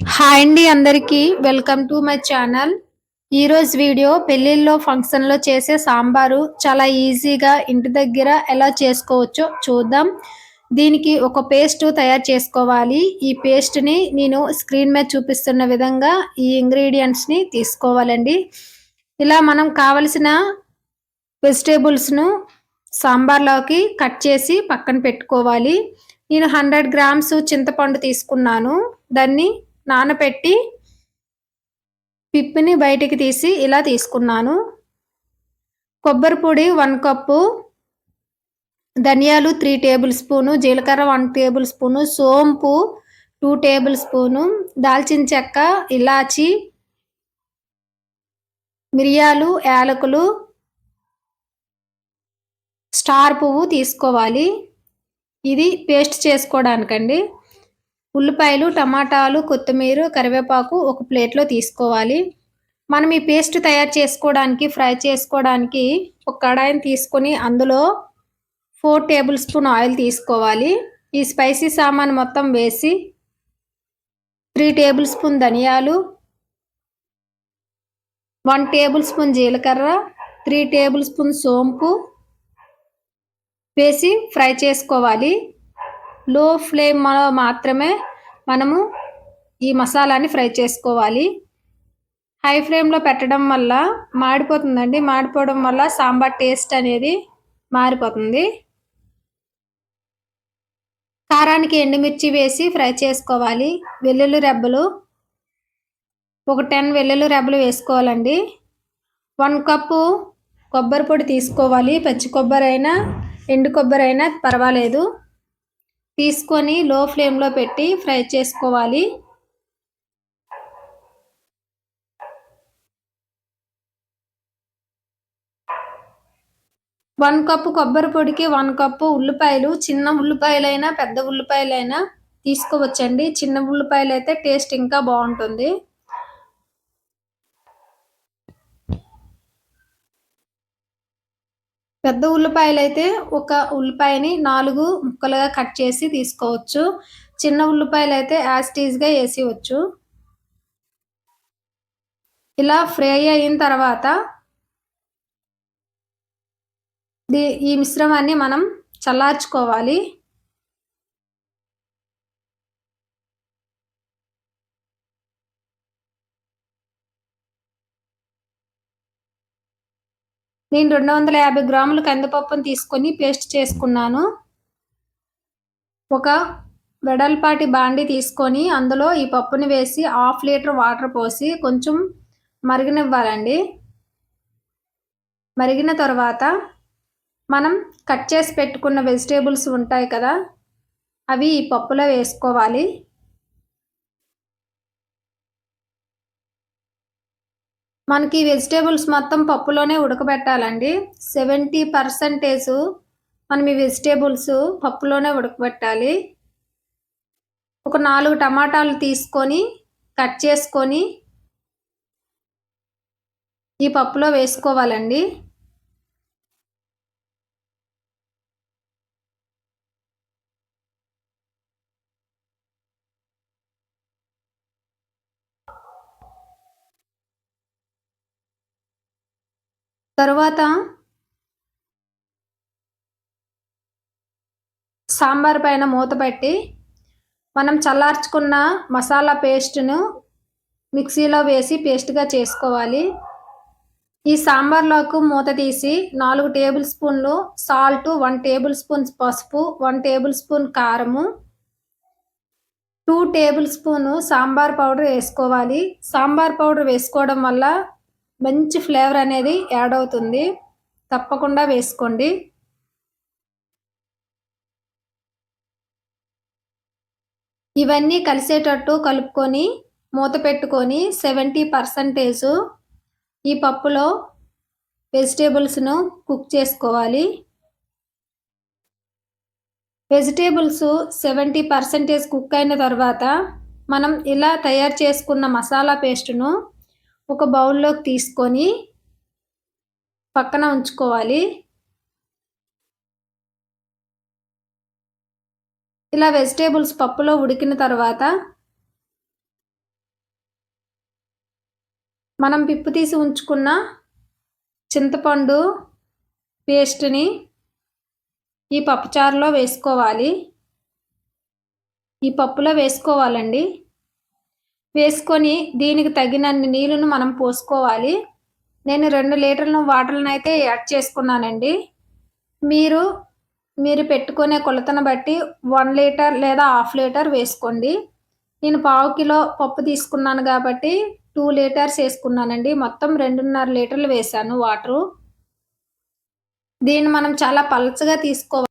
Hi అండి అందరికీ. Welcome to my channel. ఈరోజు వీడియో పెళ్ళిళ్ళలో ఫంక్షన్లో చేసే సాంబారు చాలా ఈజీగా ఇంటి దగ్గర ఎలా చేసుకోవచ్చో చూద్దాం. దీనికి ఒక పేస్ట్ తయారు చేసుకోవాలి. ఈ పేస్ట్ని నేను స్క్రీన్ మీద చూపిస్తున్న విధంగా ఈ ఇంగ్రీడియంట్స్ని తీసుకోవాలండి. ఇలా మనం కావలసిన వెజిటేబుల్స్ను సాంబార్లోకి కట్ చేసి పక్కన పెట్టుకోవాలి. నేను హండ్రెడ్ గ్రామ్స్ చింతపండు తీసుకున్నాను. దాన్ని నానపెట్టి పిప్పిని బయటికి తీసి ఇలా తీసుకున్నాను. కొబ్బరి పొడి వన్ కప్పు ధనియాలు త్రీ టేబుల్ స్పూను జీలకర్ర వన్ టేబుల్ స్పూను సోంపు టూ టేబుల్ స్పూను దాల్చిన చెక్క ఇలాచి మిరియాలు యాలకులు స్టార్ పువ్వు తీసుకోవాలి. ఇది పేస్ట్ చేసుకోవడానికండి. ఉల్లిపాయలు టమాటాలు కొత్తిమీర కరివేపాకు ఒక ప్లేట్లో తీసుకోవాలి. మనం ఈ పేస్ట్ తయారు చేసుకోవడానికి ఫ్రై చేసుకోవడానికి ఒక కడాయిని తీసుకొని అందులో ఫోర్ టేబుల్ స్పూన్ ఆయిల్ తీసుకోవాలి. ఈ స్పైసీ సామాన్ మొత్తం వేసి త్రీ టేబుల్ స్పూన్ ధనియాలు వన్ టేబుల్ స్పూన్ జీలకర్ర త్రీ టేబుల్ స్పూన్ సోంపు వేసి ఫ్రై చేసుకోవాలి. లో ఫ్లేమ్లో మాత్రమే మనము ఈ మసాలాని ఫ్రై చేసుకోవాలి. హై ఫ్లేమ్లో పెట్టడం వల్ల మాడిపోతుందండి. మాడిపోవడం వల్ల సాంబార్ టేస్ట్ అనేది మారిపోతుంది. కారానికి ఎండుమిర్చి వేసి ఫ్రై చేసుకోవాలి. వెల్లుల్లి రెబ్బలు ఒక టెన్ వెల్లుల్లి రెబ్బలు వేసుకోవాలండి. వన్ కప్పు కొబ్బరి పొడి తీసుకోవాలి. పచ్చి కొబ్బరి అయినా ఎండు కొబ్బరి అయినా పర్వాలేదు. తీసుకొని లో ఫ్లేమ్లో పెట్టి ఫ్రై చేసుకోవాలి. వన్ కప్పు కొబ్బరి పొడికి వన్ కప్పు ఉల్లిపాయలు చిన్న ఉల్లిపాయలైనా పెద్ద ఉల్లిపాయలైనా తీసుకోవచ్చండి. చిన్న ఉల్లిపాయలు అయితే టేస్ట్ ఇంకా బాగుంటుంది. పెద్ద ఉల్లిపాయలు అయితే ఒక ఉల్లిపాయని నాలుగు ముక్కలుగా కట్ చేసి తీసుకోవచ్చు. చిన్న ఉల్లిపాయలు అయితే యాస్టీజ్గా వేసేయచ్చు. ఇలా ఫ్రై అయిన తర్వాత ఈ మిశ్రమాన్ని మనం చల్లార్చుకోవాలి. నేను రెండు వందల యాభై గ్రాముల కందిపప్పును తీసుకొని పేస్ట్ చేసుకున్నాను. ఒక వెడల్పాటి బాండి తీసుకొని అందులో ఈ పప్పుని వేసి హాఫ్ లీటర్ వాటర్ పోసి కొంచెం మరిగినివ్వాలండి. మరిగిన తర్వాత మనం కట్ చేసి పెట్టుకున్న వెజిటేబుల్స్ ఉంటాయి కదా అవి ఈ పప్పులో వేసుకోవాలి. మనకి వెజిటేబుల్స్ మొత్తం పప్పులోనే ఉడకబెట్టాలండి. సెవెంటీ పర్సంటేజ్ మనం ఈ వెజిటేబుల్స్ పప్పులోనే ఉడకబెట్టాలి. ఒక నాలుగు టమాటాలు తీసుకొని కట్ చేసుకొని ఈ పప్పులో వేసుకోవాలండి. తర్వాత సాంబార్ పైన మూత పెట్టి మనం చల్లార్చుకున్న మసాలా పేస్ట్ను మిక్సీలో వేసి పేస్ట్గా చేసుకోవాలి. ఈ సాంబార్లోకి మూత తీసి నాలుగు టేబుల్ స్పూన్లు సాల్ట్ వన్ టేబుల్ స్పూన్ పసుపు వన్ టేబుల్ స్పూన్ కారము two tablespoon sambar powder వేసుకోవాలి. సాంబార్ పౌడర్ వేసుకోవడం వల్ల మంచి ఫ్లేవర్ అనేది యాడ్ అవుతుంది. తప్పకుండా వేసుకోండి. ఇవన్నీ కలిసేటట్టు కలుపుకొని మూత పెట్టుకొని సెవెంటీ పర్సంటేజ్ ఈ పప్పులో వెజిటేబుల్స్ను కుక్ చేసుకోవాలి. వెజిటేబుల్స్ సెవెంటీ పర్సెంటేజ్ కుక్ అయిన తర్వాత మనం ఇలా తయారు చేసుకున్న మసాలా పేస్టును ఒక బౌల్లోకి తీసుకొని పక్కన ఉంచుకోవాలి. ఇలా వెజిటేబుల్స్ పప్పులో ఉడికిన తర్వాత మనం పిప్పు తీసి ఉంచుకున్న చింతపండు పేస్ట్ని ఈ పప్పుచారులో వేసుకోవాలి. ఈ పప్పులో వేసుకోవాలండి. వేసుకొని దీనికి తగినన్ని నీళ్ళను మనం పోసుకోవాలి. నేను రెండు లీటర్ల వాటర్లను అయితే యాడ్ చేసుకున్నానండి. మీరు మీరు పెట్టుకునే కొలతను బట్టి వన్ లీటర్ లేదా హాఫ్ లీటర్ వేసుకోండి. నేను పావు కిలో పప్పు తీసుకున్నాను కాబట్టి టూ లీటర్స్ వేసుకున్నానండి. మొత్తం రెండున్నర లీటర్లు వేసాను వాటరు. దీన్ని మనం చాలా పలచగా తీసుకోవాలి.